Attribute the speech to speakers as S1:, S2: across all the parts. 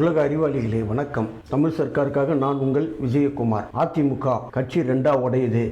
S1: உலக அறிவாளிகளே வணக்கம். தமிழ் சர்க்காருக்காக நான் உங்கள் விஜயகுமார். அதிமுக கட்சி ரெண்டா உடையுது.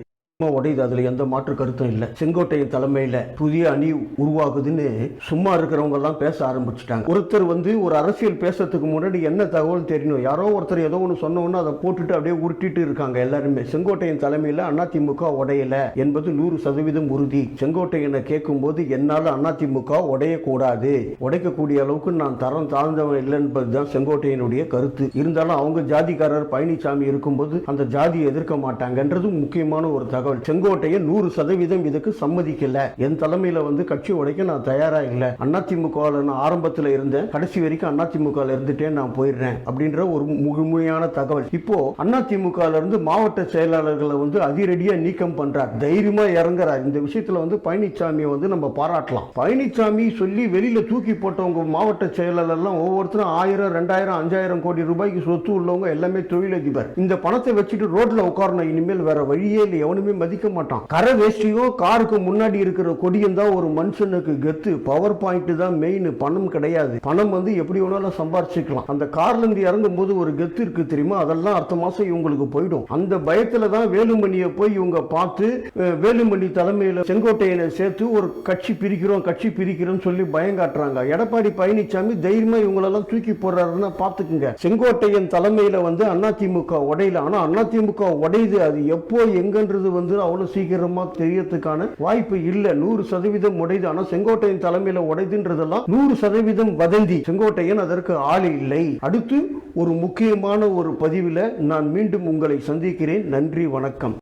S1: உடையுது அதுல எந்த மாற்று கருத்தும் இல்ல. செங்கோட்டையின் தலைமையில புதிய அணி உருவாகுதுன்னு சும்மா இருக்கிறவங்க எல்லாம் பேச ஆரம்பிச்சுட்டாங்க. ஒருத்தர் வந்து ஒரு அரசியல் பேசுறதுக்கு முன்னாடி என்ன தகவல் தெரியணும்? யாரோ ஒருத்தர் ஏதோ ஒன்று சொன்னோன்னு அதை போட்டுட்டு அப்படியே உருட்டிட்டு இருக்காங்க எல்லாருமே. செங்கோட்டையின் தலைமையில அதிமுக உடையல என்பது நூறு சதவீதம் உறுதி. செங்கோட்டையனை கேட்கும்போது என்னால் அதிமுக உடையக்கூடாது. உடைக்கக்கூடிய அளவுக்கு நான் தரம் தாழ்ந்தவன் இல்லை என்பதுதான் செங்கோட்டையனுடைய கருத்து. இருந்தாலும் அவங்க ஜாதிக்காரர் பழனிசாமி இருக்கும்போது அந்த ஜாதியை எதிர்க்க மாட்டாங்கன்றது முக்கியமான ஒரு தகவல். செங்கோட்டையன் நூறு சதவீதம் இதுக்கு சம்மதிக்கல. என் தலைமையில வந்து கட்சி உடைக்க நான் தயாரா இல்லை. அதிமுக நான் ஆரம்பத்தில் இருந்தேன். கடைசி வரைக்கும் அதிமுக இருந்துட்டே நான் போயிடுறேன் அப்படின்ற ஒரு முழுமையான தகவல். இப்போ அதிமுக இருந்து மாவட்ட செயலாளர்களை வந்து அதிரடியா நீக்கம் பண்றார். தைரியமா இறங்குறார். இந்த விஷயத்துல வந்து பழனிசாமியை வந்து நம்ம பாராட்டலாம். பழனிசாமி சொல்லி வெளியில தூக்கி போட்டவங்க மாவட்ட செயலாளர்லாம் ஒவ்வொருத்தரும் ஆயிரம் ரெண்டாயிரம் அஞ்சாயிரம் கோடி ரூபாய்க்கு சொத்து உள்ளவங்க எல்லாமே தொழிலதிபர். இந்த பணத்தை வச்சுட்டு ரோட்ல உட்காரணும். இனிமேல் வேற வழியே இல்லை. எவனுமே மதிக்க மாட்டான் கரை வேஷ்டியும் காருக்கு முன்னாடி இருக்கிற கொடியும் தான் ஒரு மனுஷனுக்கு கெத்து. பவர் பாயிண்ட் தான் மெயின் பணம் கிடையாது. பணம் வந்து எப்படி வேணாலும் சம்பாரிச்சுக்கலாம். அந்த கார்ல இருந்து இறங்கும் போது ஒரு கெத்து இருக்கு தெரியுமா? அதெல்லாம் அடுத்த மாசம் இவங்களுக்கு போயிடும். அந்த பயத்துல தான் வேலுமணியை போய் இவங்க பார்த்து வேலுமணி தலைமையில செங்கோட்டையனை சேர்த்து ஒரு கட்சி பிரிக்கிறோம் கட்சி பிரிக்கிறோம் சொல்லி பயம் காட்டுறாங்க எடப்பாடி பழனிசாமி தைரியமா இவங்களெல்லாம் தூக்கி போடுறாருன்னு பாத்துக்குங்க செங்கோட்டையன் தலைமையில வந்து அதிமுக உடையில. ஆனா அதிமுக உடையுது. அது எப்போ எங்கன்றது வந்து அவ்வளவு சீக்கிரமா தெரியறதுக்கான வாய்ப்பு இல்லை. நூறு சதவீதம் உடைது ஆனால் செங்கோட்டையின் தலைமையில உடைதுன்றதெல்லாம் நூறு சதவீதம் வதந்தி. செங்கோட்டையன் அதற்கு ஆள் இல்லை. அடுத்து ஒரு முக்கியமான ஒரு பதிவில் நான் மீண்டும் உங்களை சந்திக்கிறேன். நன்றி வணக்கம்.